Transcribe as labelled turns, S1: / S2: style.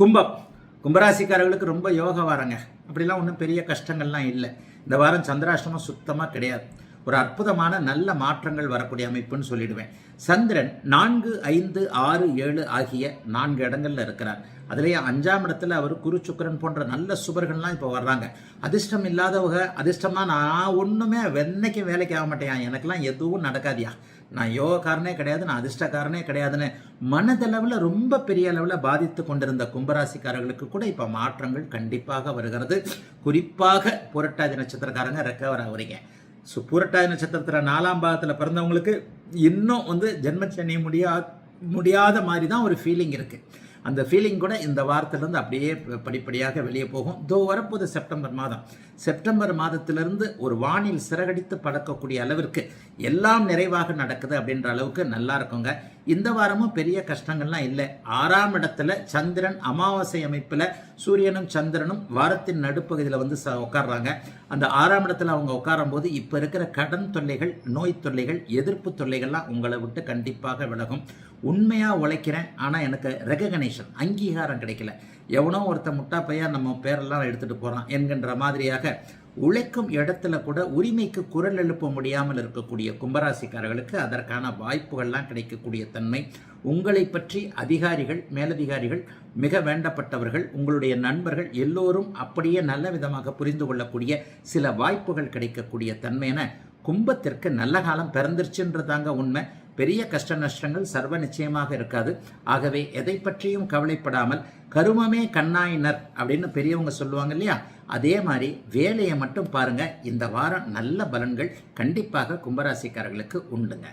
S1: கும்பம். கும்பராசிக்காரர்களுக்கு ரொம்ப யோக வாரங்க. அப்படிலாம் ஒன்றும் பெரிய கஷ்டங்கள்லாம் இல்லை. இந்த வாரம் சந்திராஷ்டமம் சுத்தமாக கிடையாது. ஒரு அற்புதமான நல்ல மாற்றங்கள் வரக்கூடிய அமைப்புன்னு சொல்லிடுவேன். சந்திரன் நான்கு ஐந்து ஆறு ஏழு ஆகிய நான்கு இடங்கள்ல இருக்கிறார். அதுலேயே அஞ்சாம் இடத்துல அவர் குரு சுக்கிரன் போன்ற நல்ல சுபர்கள்லாம் இப்போ வர்றாங்க. அதிர்ஷ்டம் இல்லாதவங்க அதிர்ஷ்டமாக நான் ஒன்றுமே வென்னைக்கு வேலைக்கு ஆக மாட்டேன். எனக்கெல்லாம் எதுவும் நடக்காதியா? நான் யோகக்காரனே கிடையாது நான் அதிர்ஷ்டக்காரனே கிடையாதுன்னு மனதளவில் ரொம்ப பெரிய அளவில் பாதித்து கொண்டிருந்த கும்பராசிக்காரர்களுக்கு கூட இப்போ மாற்றங்கள் கண்டிப்பாக வருகிறது. குறிப்பாக புரட்டாதி நட்சத்திரக்காரங்க ரெக்கவர் ஆகுறீங்க. ஸோ பூரட்டாதி நட்சத்திரத்தில் நாலாம் பாகத்தில் பிறந்தவங்களுக்கு இன்னும் வந்து ஜென்மச்சனி முடியா முடியாத மாதிரி தான் ஒரு ஃபீலிங் இருக்குது அந்த ஃபீலிங் கூட இந்த வாரத்திலேருந்து அப்படியே படிப்படியாக வெளியே போகும். தோ வரப்போது செப்டம்பர் மாதம். செப்டம்பர் மாதத்திலிருந்து ஒரு வானில் சிறகடித்து பறக்கக்கூடிய அளவிற்கு எல்லாம் நிறைவாக நடக்குது அப்படின்ற அளவுக்கு நல்லா இருக்குங்க. இந்த வாரமும் பெரிய கஷ்டங்கள்லாம் இல்லை. ஆறாம் இடத்துல சந்திரன் அமாவாசை அமைப்பில் சூரியனும் சந்திரனும் வாரத்தின் நடுப்பகுதியில் வந்து ச உட்காடுறாங்க அந்த ஆறாம் இடத்துல அவங்க உட்காரும் போது இப்போ இருக்கிற கடன் தொல்லைகள் நோய் தொல்லைகள் எதிர்ப்பு தொல்லைகள்லாம் உங்களை விட்டு கண்டிப்பாக விலகும். உண்மையாக உழைக்கிறேன் ஆனால் எனக்கு ரெகக்னேஷன் அங்கீகாரம் கிடைக்கல. எவனோ ஒருத்தன் முட்டா நம்ம பேரெல்லாம் எடுத்துகிட்டு போகிறான் என்கின்ற மாதிரியாக உழைக்கும் இடத்துல கூட உரிமைக்கு குரல் எழுப்ப முடியாமல் இருக்கக்கூடிய கும்பராசிக்காரர்களுக்கு அதற்கான வாய்ப்புகள்லாம் கிடைக்கக்கூடிய தன்மை. உங்களை பற்றி அதிகாரிகள் மேலதிகாரிகள் மிக வேண்டப்பட்டவர்கள் உங்களுடைய நண்பர்கள் எல்லோரும் அப்படியே நல்ல விதமாக புரிந்து கொள்ளக்கூடிய சில வாய்ப்புகள் கிடைக்கக்கூடிய தன்மையென கும்பத்திற்கு நல்ல காலம் பிறந்துருச்சுன்றதாங்க உண்மை. பெரிய கஷ்ட நஷ்டங்கள் சர்வ நிச்சயமாக இருக்காது. ஆகவே எதை பற்றியும் கவலைப்படாமல் கருமமே கண்ணாயினர் அப்படின்னு பெரியவங்க சொல்லுவாங்க இல்லையா? அதே மாதிரி வேலையை மட்டும் பாருங்க. இந்த வாரம் நல்ல பலன்கள் கண்டிப்பாக கும்பராசிக்காரர்களுக்கு உண்டுங்க.